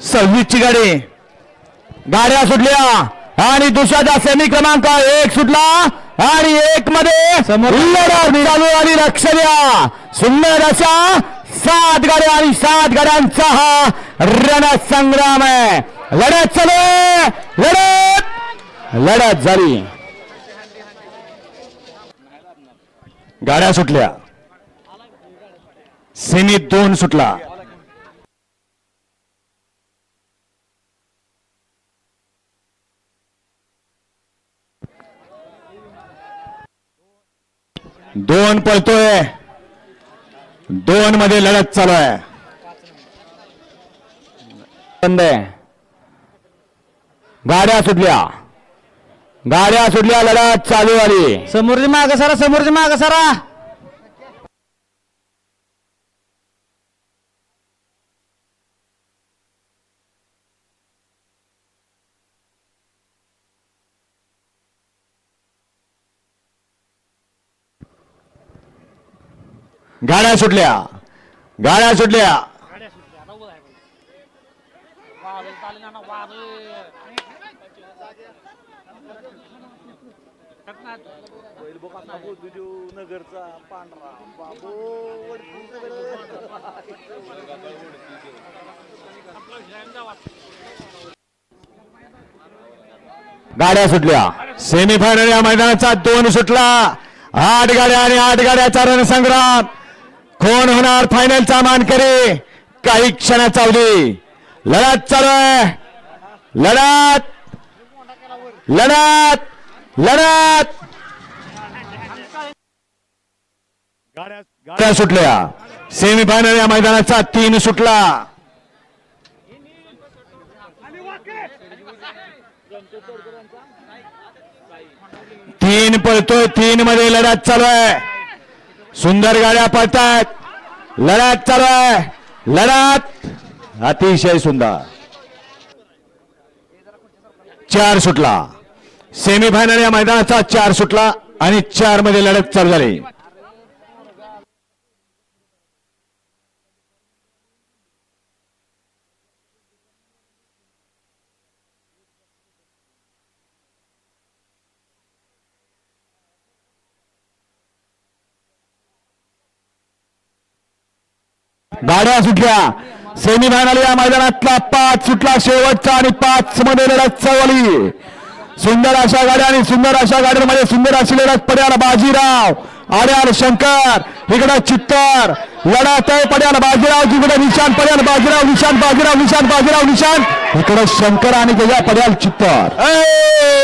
सव्वीसची गाडी. गाड्या सुटल्या आणि दुसऱ्याचा सेमी क्रमांक एक सुटला आणि एक मध्ये चालू आली लक्ष द्या. सुंदर अशा सात गाड्या आणि सात गाड्यांचा हा रणसंग्राम आहे. लढत चालू लढत लढत झाली. गाड्या सुटल्या. सेमी दोन सुटला. दोन पळतोय. दोन मध्ये लढत चालू आहे. बंद आहे. गाड्या सुटल्या. गाड्या सुटल्या लढत चालू आली समोरची माग सरा समोरची माग सरा. गाड्या सुटल्या. गाड्या सुटल्या. नगरचा पांढरा बाबू गाड्या सुटल्या. सेमीफायनल या मैदानाचा दोन सुटला. आठ गाड्या आणि आठ गाड्याचा रणसंग्राम कोण होणार फायनलचा मानकरी? काही क्षणाचा अवधी लढत चालू आहे. लढत. लढत. लढत. गाड्या सुटल्या. सेमीफायनल या मैदानाचा तीन सुटला. तीन पळतोय. तीन मध्ये लढत चालू आहे. सुंदर गाड्या पळतात. लढत चालू आहे. लढत अतिशय सुंदर. चार सुटला. सेमीफायनल या मैदानाचा चार सुटला आणि चारमध्ये लढत चालू झाली. गाड्या सुटल्या. सेमीफायनल या मैदानातला पाच सुटला शेवटचा आणि पाच मध्ये लढत चवली सुंदर अशा गाड्या आणि सुंदर अशा गाड्यांमध्ये सुंदर अशी लढत पड्याल बाजीराव आर्याल शंकर इकडं चित्तर लढत आहे पड्याल बाजीराव तिकडे निशान पड्याल बाजीराव निशान बाजीराव निशान बाजीराव निशान. इकडं शंकर आणि त्याच्या पड्याल चित्तर.